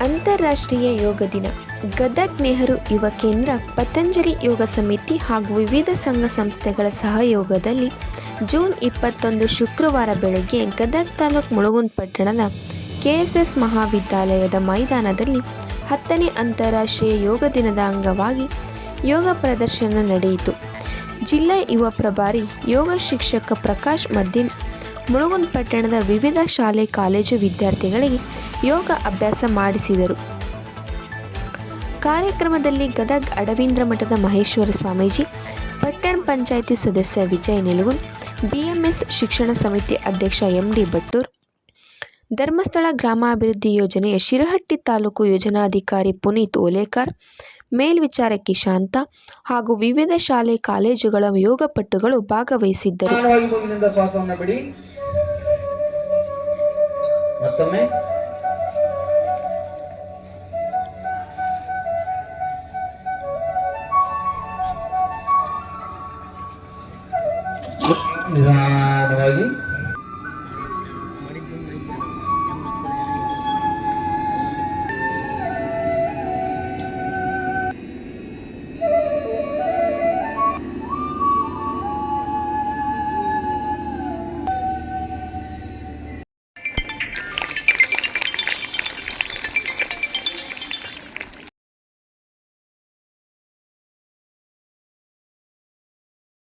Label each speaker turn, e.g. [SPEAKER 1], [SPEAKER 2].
[SPEAKER 1] ಅಂತಾರಾಷ್ಟ್ರೀಯ ಯೋಗ ದಿನ. ಗದಗ್ ನೆಹರು ಯುವ ಕೇಂದ್ರ, ಪತಂಜಲಿ ಯೋಗ ಸಮಿತಿ ಹಾಗೂ ವಿವಿಧ ಸಂಘ ಸಂಸ್ಥೆಗಳ ಸಹಯೋಗದಲ್ಲಿ ಜೂನ್ ಇಪ್ಪತ್ತೊಂದು ಶುಕ್ರವಾರ ಬೆಳಗ್ಗೆ ಗದಗ್ ತಾಲೂಕು ಮುಳುಗುಂದ್ ಪಟ್ಟಣದ ಕೆಎಸ್ಎಸ್ ಮಹಾವಿದ್ಯಾಲಯದ ಮೈದಾನದಲ್ಲಿ ಹತ್ತನೇ ಅಂತಾರಾಷ್ಟ್ರೀಯ ಯೋಗ ದಿನದ ಅಂಗವಾಗಿ ಯೋಗ ಪ್ರದರ್ಶನ ನಡೆಯಿತು. ಜಿಲ್ಲಾ ಯುವ ಪ್ರಭಾರಿ ಯೋಗ ಶಿಕ್ಷಕ ಪ್ರಕಾಶ್ ಮದ್ದಿನ್ ಮುಳುಗುಂದ್ ಪಟ್ಟಣದ ವಿವಿಧ ಶಾಲೆ, ಕಾಲೇಜು ವಿದ್ಯಾರ್ಥಿಗಳಿಗೆ ಯೋಗ ಅಭ್ಯಾಸ ಮಾಡಿಸಿದರು. ಕಾರ್ಯಕ್ರಮದಲ್ಲಿ ಗದಗ್ ಅಡವೀಂದ್ರ ಮಠದ ಮಹೇಶ್ವರ ಸ್ವಾಮೀಜಿ, ಪಟ್ಟಣ ಪಂಚಾಯಿತಿ ಸದಸ್ಯ ವಿಜಯ್ ನಿಲುಗುನ್, ಬಿಎಂಎಸ್ ಶಿಕ್ಷಣ ಸಮಿತಿ ಅಧ್ಯಕ್ಷ ಎಂಡಿ ಬಟ್ಟೂರ್ ಧರ್ಮಸ್ಥಳ ಗ್ರಾಮಾಭಿವೃದ್ಧಿ ಯೋಜನೆಯ ಶಿರಹಟ್ಟಿ ತಾಲೂಕು ಯೋಜನಾಧಿಕಾರಿ ಪುನೀತ್ ಓಲೇಕರ್, ಮೇಲ್ವಿಚಾರಕಿ ಶಾಂತ ಹಾಗೂ ವಿವಿಧ ಶಾಲೆ, ಕಾಲೇಜುಗಳ ಯೋಗಪಟ್ಟುಗಳು ಭಾಗವಹಿಸಿದ್ದರು.
[SPEAKER 2] તમે? નિઝામ વાજી